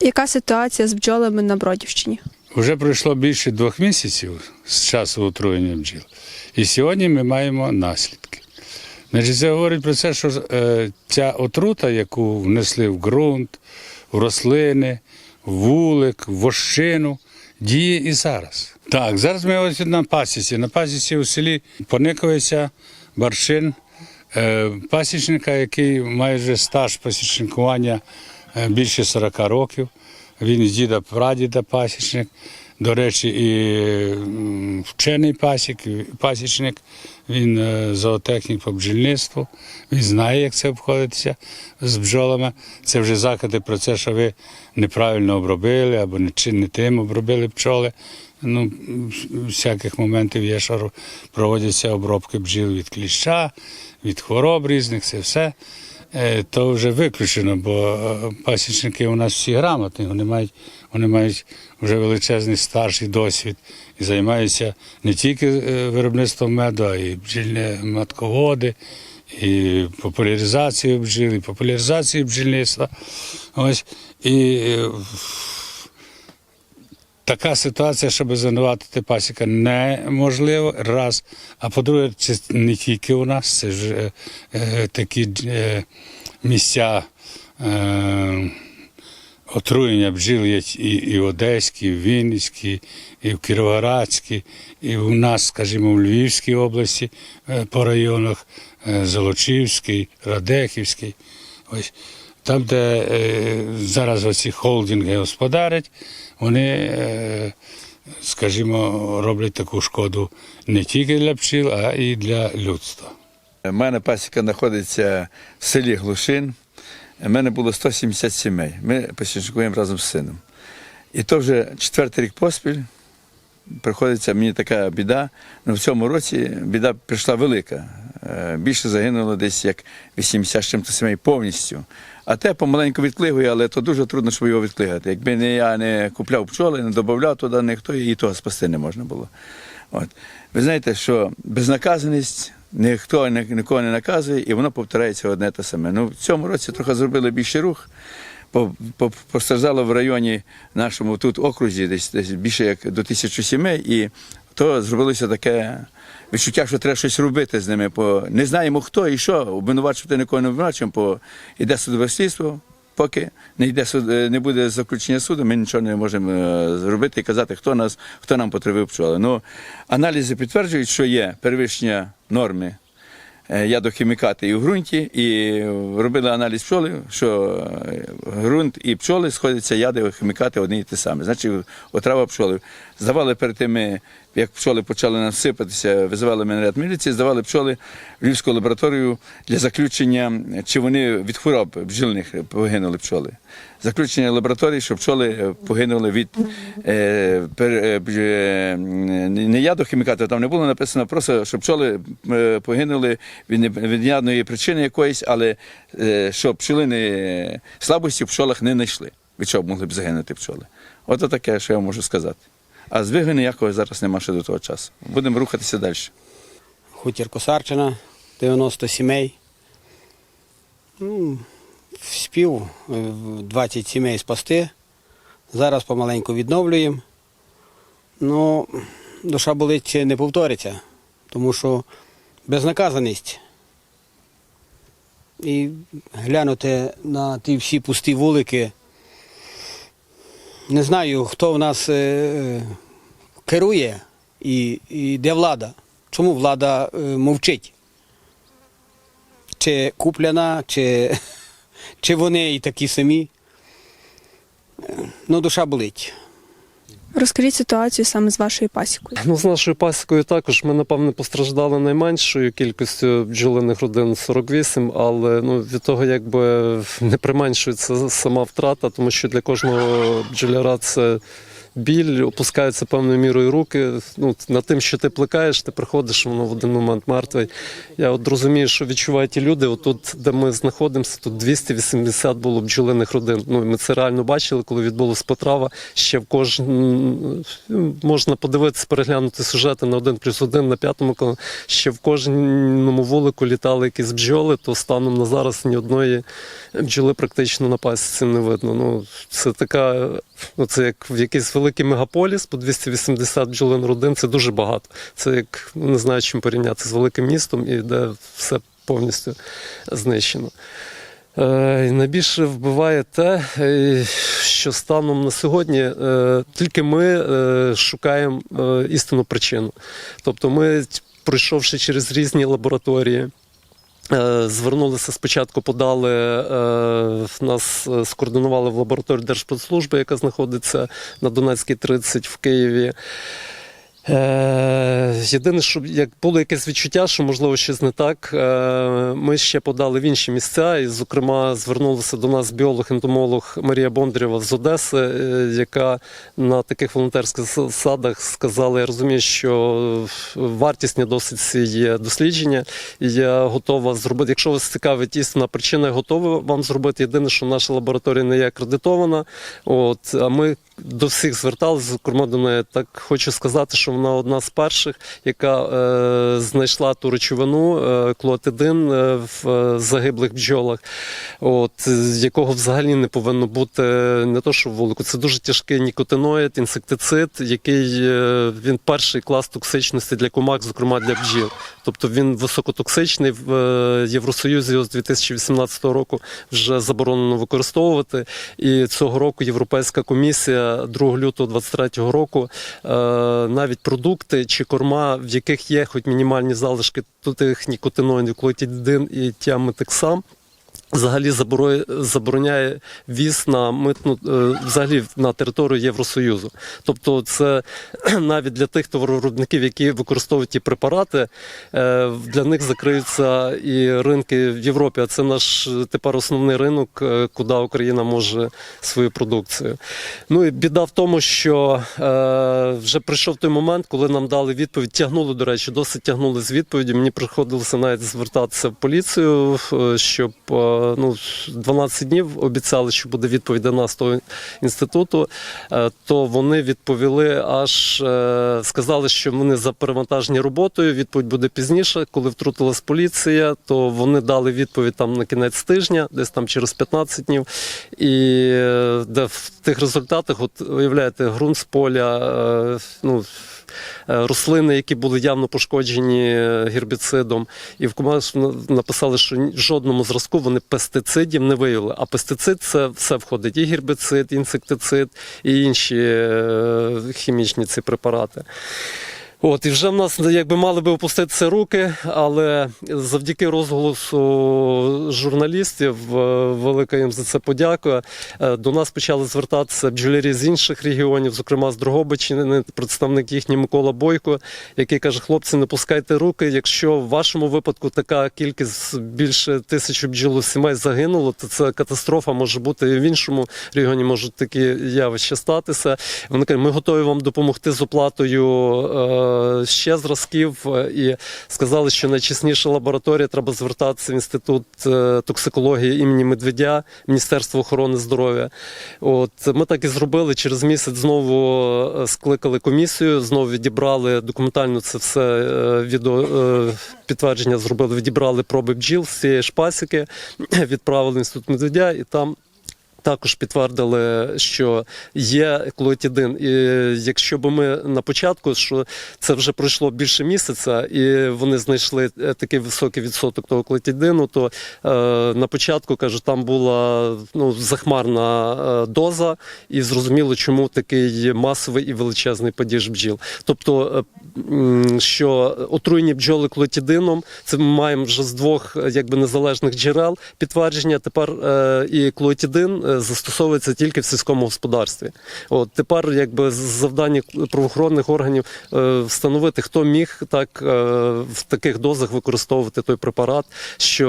Яка ситуація з бджолами на Бродівщині? Вже пройшло більше двох місяців з часу отруєння бджіл. І сьогодні ми маємо наслідки. Значить, це говорить про те, що е, ця отрута, яку внесли в ґрунт, в рослини, в вулик, в вощину, діє і зараз. Так, зараз ми ось на пасіці. На пасіці у селі Пониковиця, Барчин, е, пасічника, який має вже стаж пасічникування більше 40 років. Він з діда прадіда пасічник. До речі, і вчений пасік, пасічник, він е, зоотехнік по бджільництву, він знає, як це обходитися з бджолами. Це вже закиди про це, що ви неправильно обробили або не, тим обробили пчоли. Ну, всяких моментів є, що проводяться обробки бджіл від кліща, від хвороб різних, це все. Е, То вже виключено, бо е, пасічники у нас всі грамотні, вони мають, вони мають вже величезний старший досвід і займаються не тільки е, виробництвом меду, а й бджільні матководи, і популяризацією бджіл, і популяризацією бджільництва. Ось. І така ситуація, щоб звинуватити пасіка, неможливо. Раз. А по-друге, це не тільки у нас, це ж е, е, такі е, місця. Е, Отруєння бджіл є і, і в Одеській, і в Вінницькій, і в Кіровоградській, і у нас, скажімо, в Львівській області е, по районах е, Золочівський, Радехівський. Ось там, де е, зараз оці холдинги господарять, вони, е, скажімо, роблять таку шкоду не тільки для пчіл, а і для людства. У мене пасіка знаходиться в селі Глушин. У мене було 170 сімей. Ми посічкуємо разом з сином. І то вже четвертий рік поспіль приходиться мені така біда. Ну, в цьому році біда прийшла велика. Е, Більше загинуло десь як 80 з чим-то сімей повністю. А те помаленьку відклигує, але то дуже трудно, щоб його відклигати. Якби не я не купляв пчоли, не додавав туди ніхто, і того спасти не можна було. От. Ви знаєте, що безнаказаність ніхто нікого не наказує, і воно повторяється одне те саме. Ну, в цьому році трохи зробили більший рух. По- по- Постраждало в районі нашому тут окрузі, десь, десь більше як до тисячі сімей, і то зробилося таке відчуття, що треба щось робити з ними. Бо не знаємо хто і що, обвинувачувати нікого не обвинувачуємо, бо йде судове слідство. Поки не йде суд, е, не буде заключення суду, ми нічого не можемо е, зробити і казати, хто нас, хто нам потребив пчоли. Ну, аналізи підтверджують, що є перевищення норми ядохімікати і в ґрунті, і робили аналіз пчоли, що е, ґрунт і пчоли сходяться ядохімікати одні і ті самі. Значить, отрава пчоли. Здавали перед тими, як пчоли почали нам сипатися, визивали мене ряд міліції, здавали пчоли в Львівську лабораторію для заключення, чи вони від хвороб бджільних погинули пчоли. Заключення лабораторії, що пчоли е, погинули від е, пер, е, е, не ядохімікатів, там не було написано, просто що пчоли е, погинули від, не- від ядної причини якоїсь, але е, що пчелини слабості в пчолах не знайшли. Від чого могли б загинути пчоли. Ото таке, що я можу сказати. А звиги ніякого зараз нема ще до того часу. Будемо рухатися далі. Хутір Косарчина, 90 сімей. Ну, спів е, 20 сімей спасти. Зараз помаленьку відновлюємо. Ну, душа болить чи не повториться, тому що безнаказаність. І глянути на ті всі пусті вулики. Не знаю, хто в нас е, керує і, і де влада. Чому влада е, мовчить? Чи куплена, чи, чи вони і такі самі? Е, Ну, душа болить. Розкажіть ситуацію саме з вашою пасікою. Ну, з нашою пасікою також ми, напевне, постраждали найменшою кількістю бджолиних родин 48, але ну, від того якби не применшується сама втрата, тому що для кожного бджоляра це біль, опускаються певною мірою руки. Ну, над тим, що ти плекаєш, ти приходиш, воно в один момент мертвий. Я от розумію, що відчувають ті люди. Отут, де ми знаходимося, тут 280 було бджолиних родин. Ну, ми це реально бачили, коли відбулася потрава. Ще в кожному можна подивитися, переглянути сюжети на один плюс один на п'ятому коли ще в кожному вулику літали якісь бджоли, то станом на зараз ні одної бджоли практично на пасіці не видно. Ну, це така, ну, це як в якийсь великий мегаполіс, по 280 бджолин родин, це дуже багато. Це як ну, не знаю, чим порівняти з великим містом, і де все повністю знищено. Е, Найбільше вбиває те, е, що станом на сьогодні е, тільки ми е, шукаємо е, істинну причину. Тобто, ми, пройшовши через різні лабораторії, Звернулися спочатку, подали е, нас е, скоординували в лабораторію Держпродслужби, яка знаходиться на Донецькій 30 в Києві. Е, єдине, що як було якесь відчуття, що можливо щось не так. Е, ми ще подали в інші місця, і, зокрема, звернулася до нас біолог-ентомолог Марія Бондарєва з Одеси, е, яка на таких волонтерських засадах сказала: я розумію, що вартісні досить ці є дослідження, і я готова зробити. Якщо вас цікавить істинна причина, я готова вам зробити. Єдине, що наша лабораторія не є акредитована. От а ми до всіх зверталися, зокрема до неї. Так хочу сказати, що вона одна з перших, яка е, знайшла ту речовину е, клоатидин е, в е, загиблих бджолах, от якого взагалі не повинно бути не то, що в вулику. Це дуже тяжкий нікотиноїд, інсектицид, який е, він перший клас токсичності для комах, зокрема для бджіл. Тобто він високотоксичний в е, Євросоюзі з 2018 року вже заборонено використовувати. І цього року Європейська комісія 2 лютого 2023 року е, навіть продукти чи корма, в яких є хоч мінімальні залишки тих нікотиноїдів, клотідин і тіаметексам, Взагалі заборо- забороняє віз на митну е, взагалі на територію Євросоюзу. Тобто, це навіть для тих товаровиробників, які використовують ті препарати, е, для них закриються і ринки в Європі. А це наш е, тепер основний ринок, куди Україна може свою продукцію. Ну і біда в тому, що вже прийшов той момент, коли нам дали відповідь. Тягнули, до речі, досить тягнули з відповіді. Мені приходилося навіть звертатися в поліцію, щоб ну 12 днів обіцяли, що буде відповідь до нас того інституту. Е, То вони відповіли, аж е, сказали, що вони за перевантажені роботою. Відповідь буде пізніше. Коли втрутилась поліція, то вони дали відповідь там на кінець тижня, десь там через 15 днів. І е, де в тих результатах, от уявляєте, ґрунт з поля, ну. Е, Рослини, які були явно пошкоджені е, гербіцидом, і в команді написали, що в жодному зразку вони пестицидів не виявили. А пестицид це все входить: і гербіцид, інсектицид, і інші е, хімічні ці препарати. От, і вже в нас якби мали би опуститися руки, але завдяки розголосу журналістів, е, велика їм за це подяка. е, До нас почали звертатися бджолярі з інших регіонів, зокрема з Дрогобичини, представник їхній Микола Бойко, який каже: хлопці, не пускайте руки. Якщо в вашому випадку така кількість більше тисячі бджіл сімей загинуло, то це катастрофа може бути і в іншому регіоні можуть такі явища статися. Вони кажуть, ми готові вам допомогти з оплатою е, ще зразків е, і сказали, що найчесніша лабораторія треба звертатися в інститут е, токсикології імені Медведя, Міністерство охорони здоров'я. От ми так і зробили. Через місяць знову е, скликали комісію, знову відібрали документально це все е, відео е, підтвердження зробили. Відібрали проби бджіл з цієї ж пасіки, відправили в інститут Медведя і там. Також підтвердили, що є клоетидин. І якщо б ми на початку, що це вже пройшло більше місяця, і вони знайшли е, такий високий відсоток того клоетидину, то е, на початку кажу, там була ну захмарна е, доза, і зрозуміло, чому такий масовий і величезний падіж бджіл. Тобто, е, що отруєні бджоли клоетидином, це ми маємо вже з двох е, якби незалежних джерел підтвердження. Тепер е, і клоетидин е, застосовується тільки в сільському господарстві. От тепер, якби завдання правоохоронних органів е, встановити, хто міг так е, в таких дозах використовувати той препарат, що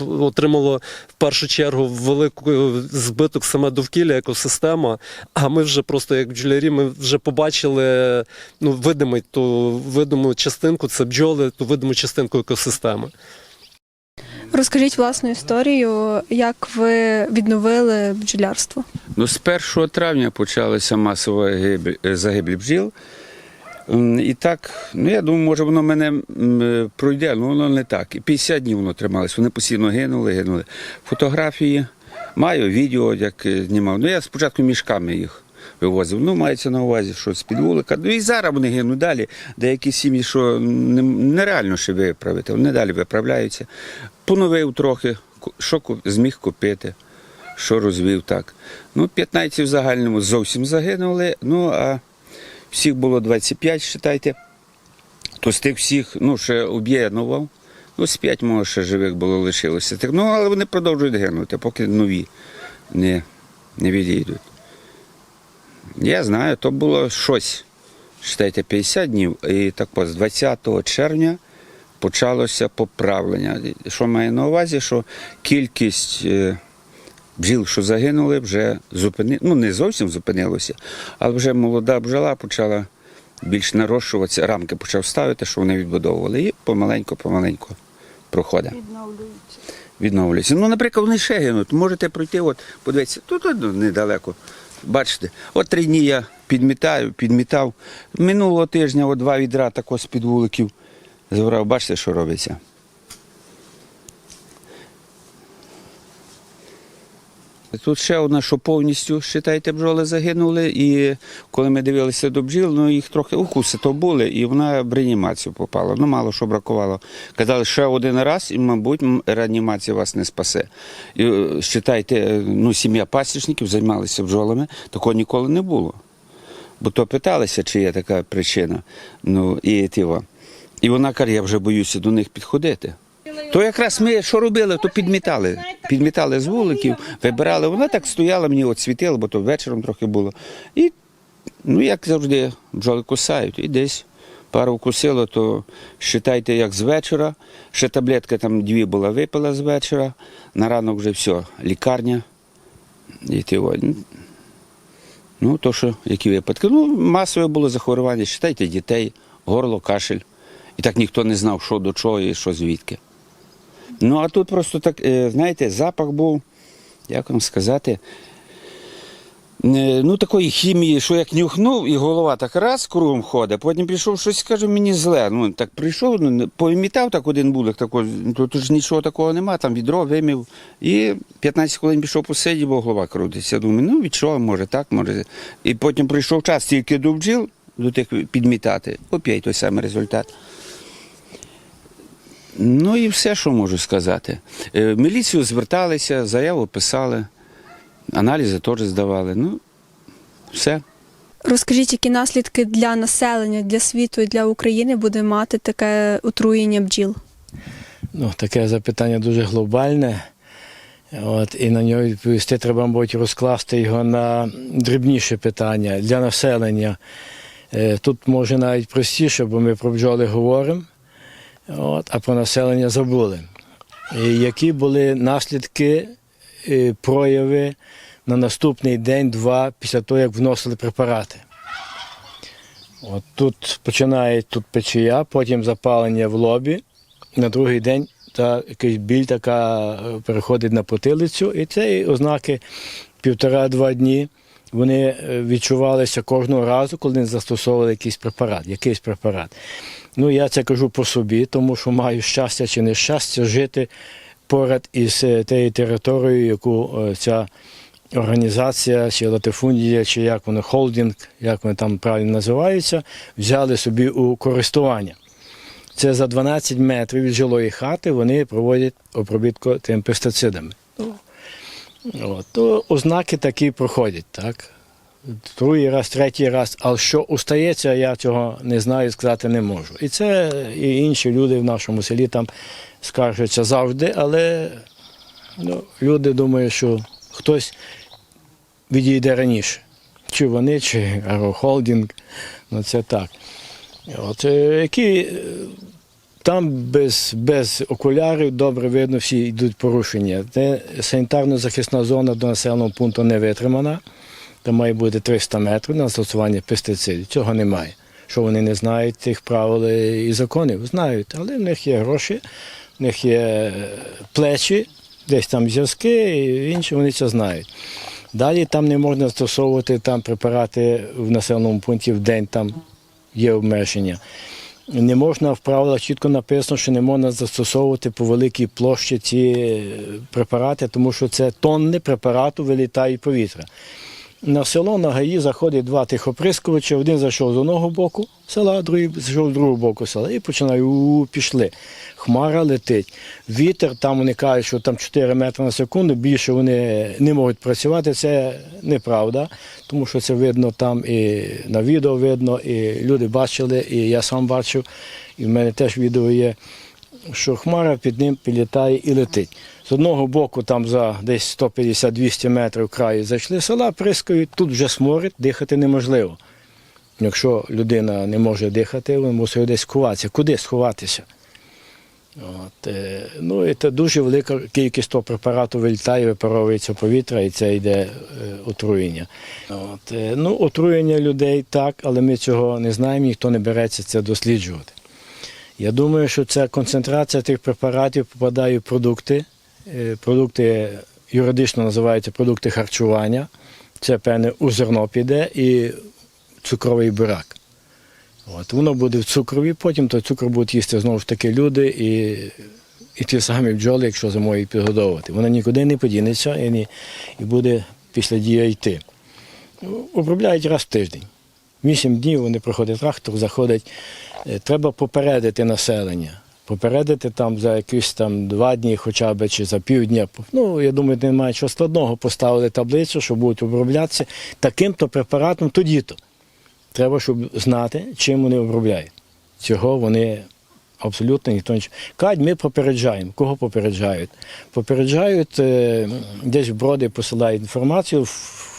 отримало в першу чергу велику збиток саме довкілля, екосистема. А ми вже просто як бджолярі, ми вже побачили ну, видимий ту видиму частинку, це бджоли, ту видиму частинку екосистеми. Розкажіть власну історію, як ви відновили бджолярство. Ну, з 1 травня почалася масова е, загибель бджіл. І так, ну я думаю, може воно мене е, пройде, але воно не так. І 50 днів воно трималось, вони постійно гинули, гинули. Фотографії маю, відео, як е, знімав. Ну я спочатку мішками їх вивозив. Ну, мається на увазі, що з-під вулика. Ну і зараз вони гинуть далі. Деякі сім'ї, що нереально ще виправити, вони далі виправляються. Поновив трохи, що зміг купити що розвів так. Ну, 15 в загальному зовсім загинули, ну а всіх було 25, вважайте. То з тих всіх, ну, ще об'єднував. Ну, з 5 може ще живих було лишилося. Так, ну, але вони продовжують гинути, поки нові не, не відійдуть. Я знаю, то було щось. Читайте, 50 днів. І так от, з 20 червня почалося поправлення. Що має на увазі, що кількість. е, бджіл, що загинули, вже зупини... ну не зовсім зупинилося, але вже молода бджола почала більш нарощуватися, рамки почав ставити, що вони відбудовували. І помаленьку-помаленьку проходить. Відновлюються. Відновлюються. Ну, наприклад, вони ще гинуть. Можете пройти, от, подивіться, тут от, недалеко. Бачите, от три дні я підмітаю, підмітав. Минулого тижня от два відра тако з-під вуликів забрав. Бачите, що робиться? Тут ще одна, що повністю, вважайте, бджоли загинули. І коли ми дивилися до бджіл, ну їх трохи укуси то були, і вона в реанімацію попала. Ну, мало що бракувало. Казали, ще один раз, і, мабуть, реанімація вас не спасе. І е, вважайте, е, ну, сім'я пасічників займалися бджолами, такого ніколи не було. Бо то питалися, чи є така причина. Ну, і, тіво. І вона каже, я вже боюся до них підходити. То якраз ми що робили, то підмітали. Підмітали з вуликів, вибирали. Вона так стояла, мені от світила, бо то вечором трохи було. І, ну, як завжди, бджоли кусають. І десь пару вкусило, то вважайте, як з вечора. Ще таблетка там дві була випила з вечора. На ранок вже все, лікарня. І о, ну, то що, які випадки. Ну, масове було захворювання, вважайте, дітей, горло, кашель. І так ніхто не знав, що до чого і що звідки. Ну, а тут просто так, е, знаєте, запах був, як вам сказати, е, ну такої хімії, що як нюхнув, і голова так раз кругом ходить, потім прийшов щось, каже, мені зле. Ну, так прийшов, ну, поімітав так один булик, тако, тут, тут ж нічого такого нема, там відро вимів. І 15 хвилин пішов посидів, бо голова крутиться. Думаю, ну відчував, може так, може. І потім прийшов час тільки до бджіл, до тих підмітати, опять той самий результат. Ну і все, що можу сказати. Е, В міліцію зверталися, заяву писали, аналізи теж здавали. Ну, все. Розкажіть, які наслідки для населення, для світу і для України буде мати таке отруєння бджіл? Ну, таке запитання дуже глобальне. От, і на нього відповісти треба, мабуть, розкласти його на дрібніші питання для населення. Е, Тут може навіть простіше, бо ми про бджоли говоримо, от, а про населення забули. І які були наслідки, е, прояви на наступний день-два після того, як вносили препарати. От тут починає тут печія, потім запалення в лобі, на другий день та якийсь біль така е, переходить на потилицю, і це ознаки півтора-два дні. Вони е, відчувалися кожного разу, коли застосовували якийсь препарат. Якийсь препарат. Ну, я це кажу по собі, тому що маю щастя чи нещастя жити поряд із е, тією територією, яку е, ця організація, чи латифундія, чи як вони, холдинг, як вони там правильно називаються, взяли собі у користування. Це за 12 метрів від жилої хати вони проводять обробітку тим пестицидами. От, то ознаки такі проходять, так? Другий раз, третій раз, але що устається, я цього не знаю, сказати не можу. І це і інші люди в нашому селі там скаржаться завжди, але ну, люди думають, що хтось відійде раніше. Чи вони, чи агрохолдинг. Ну це так. От, е, які е, там без, без окулярів добре видно, всі йдуть порушення. Санітарно-захисна зона до населеного пункту не витримана. Там має бути 300 метрів на застосування пестицидів. Цього немає. Що вони не знають тих правил і законів? Знають, але в них є гроші, в них є е, плечі, десь там зв'язки, і інші вони це знають. Далі там не можна застосовувати там препарати в населеному пункті в день, там є обмеження. Не можна в правилах чітко написано, що не можна застосовувати по великій площі ці е, препарати, тому що це тонни препарату вилітають повітря. На село на ГАІ заходить два тих оприскувача, один зайшов з одного боку села, другий зайшов з другого боку села. І починають у пішли. Хмара летить. Вітер, там кажуть, що там 4 метри на секунду, більше вони не можуть працювати. Це неправда, тому що це видно там і на відео видно, і люди бачили, і я сам бачив, і в мене теж відео є що хмара під ним підлітає і летить. З одного боку, там за десь 150-200 метрів краю зайшли села, прискають, тут вже сморить, дихати неможливо. Якщо людина не може дихати, він мусить десь сховатися. Куди сховатися? От, е, ну, це дуже велика кількість того препарату вилітає, випаровується повітря, і це йде е, отруєння. От, е, ну, отруєння людей так, але ми цього не знаємо, ніхто не береться це досліджувати. Я думаю, що ця концентрація тих препаратів попадає в продукти. Е, Продукти юридично називаються продукти харчування. Це певне у зерно піде і цукровий бурак. От, воно буде в цукрові, потім той цукор будуть їсти знову ж таки люди і, і ті самі бджоли, якщо зимою підгодовувати. Воно нікуди не подінеться і, не, і буде після дія йти. Обробляють раз в тиждень. Вісім днів вони проходять трактор, заходять. Е, Треба попередити населення. Попередити там за якісь там два дні, хоча б чи за півдня. Ну, я думаю, немає чого складного. Поставили таблицю, що будуть оброблятися таким-то препаратом тоді-то. Треба, щоб знати, чим вони обробляють. Цього вони абсолютно ніхто не. Кажуть, ми попереджаємо. Кого попереджають? Попереджають, е, десь в броди посилають інформацію в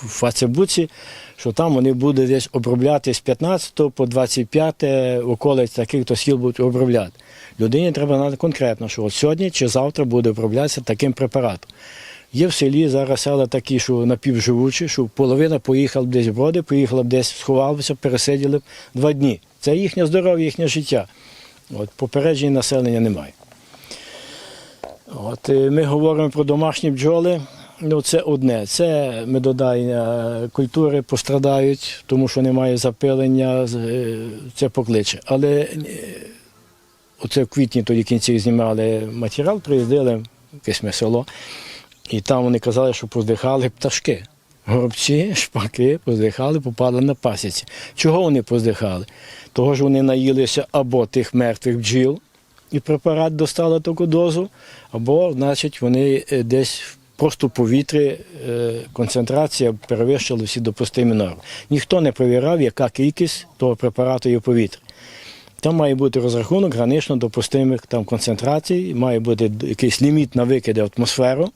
Фацебуці, що там вони будуть десь обробляти з 15 по 25 околиць таких-то сіл будуть обробляти. Людині треба знати конкретно, що от сьогодні чи завтра буде оброблятися таким препаратом. Є в селі зараз села такі, що напівживучі, що половина поїхала б десь в броди, поїхала б десь, сховалися, пересиділи б два дні. Це їхнє здоров'я, їхнє життя. От попереджень населення немає. От, е, ми говоримо про домашні бджоли. Ну, це одне. Це медодайня культури пострадають, тому що немає запилення, е, це покличе. Але е, оце в квітні тоді кінці знімали матеріал, приїздили якесь ми село, і там вони казали, що поздихали пташки. Горобці, шпаки поздихали, попали на пасіці. Чого вони поздихали? Того ж вони наїлися або тих мертвих бджіл, і препарат достали таку дозу, або, значить, вони е, десь просто в повітрі е, концентрація перевищила всі допустимі норми. Ніхто не перевіряв, яка кількість того препарату є в повітрі. Там має бути розрахунок гранично допустимих там концентрацій, має бути якийсь ліміт на викиди в атмосферу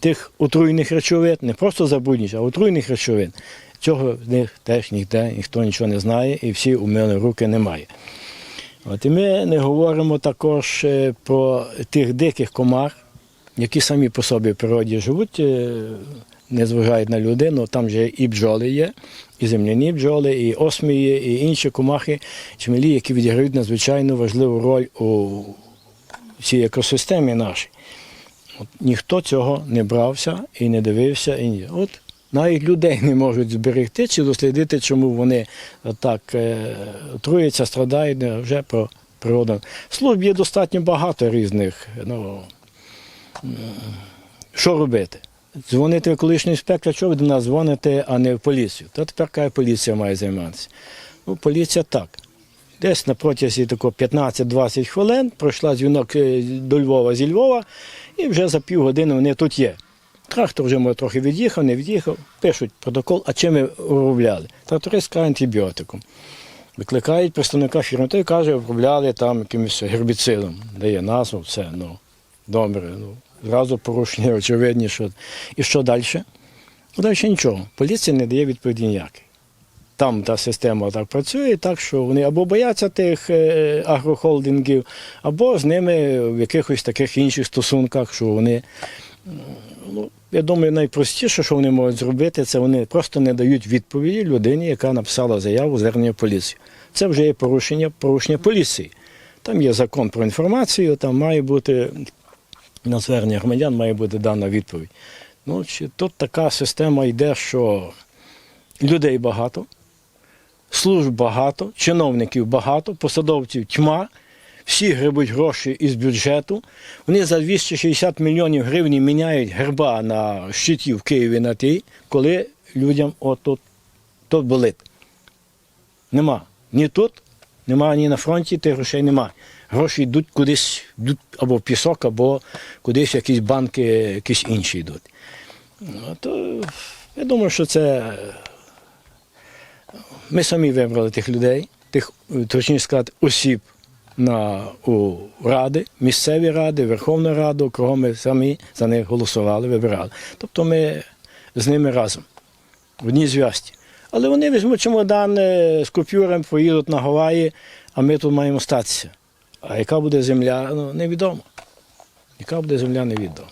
тих отруйних речовин, не просто забруднюючих, а отруйних речовин. Цього в них теж ніде ніхто нічого не знає, і всі умили руки немає. От і ми не говоримо також е, про тих диких комах, які самі по собі в природі живуть, е, не зважають на людину. Там же і бджоли є, і земляні бджоли, і осмії, і інші комахи, чмелі, які відіграють надзвичайно важливу роль у всій екосистемі нашій. От, ніхто цього не брався і не дивився. І. От навіть людей не можуть зберегти чи дослідити, чому вони так е, отруються, страдають вже про природу. Служб є достатньо багато різних. Ну, що робити? Дзвонити колишній інспектор, що ви до нас дзвоните, а не в поліцію. Та тепер каже, поліція має займатися. Ну, поліція так. Десь на протязі 15-20 хвилин пройшла дзвінок е, до Львова зі Львова, і вже за півгодини вони тут є. Трактор вже може трохи від'їхав, не від'їхав, пишуть протокол, а чим ми обробляли? Тракторист каже антибіотиком. Викликають представника фірми, той каже, обробляли там якимось гербіцидом, дає назву, все, ну, добре. Ну. Зразу порушення очевидні. Що... І що далі? Далі нічого. Поліція не дає відповіді ніякої. Там та система так працює, так що вони або бояться тих е, агрохолдингів, або з ними в якихось таких інших стосунках, що вони. Ну, я думаю, найпростіше, що вони можуть зробити, це вони просто не дають відповіді людині, яка написала заяву звернення в поліцію. Це вже є порушення, порушення поліції. Там є закон про інформацію, там має бути на звернення громадян має бути дана відповідь. Ну, чи тут така система йде, що людей багато, служб багато, чиновників багато, посадовців тьма, всі гребуть гроші із бюджету. Вони за 260 мільйонів гривень міняють герба на щиті в Києві на тій, коли людям отут тут болить. Нема. Ні тут, нема ні на фронті, тих грошей нема. Гроші йдуть кудись, йдуть або в пісок, або кудись в якісь банки, якісь інші йдуть. Ну, то я думаю, що це ми самі вибрали тих людей, тих, точніше сказати, осіб на у ради, місцеві ради, Верховну Раду, кого ми самі за них голосували, вибирали. Тобто ми з ними разом, в одній зв'язці. Але вони візьмуть чемодан е, з купюрами, поїдуть на Гаваї, а ми тут маємо статися. А яка буде земля, ну, невідомо. Яка буде земля, невідомо.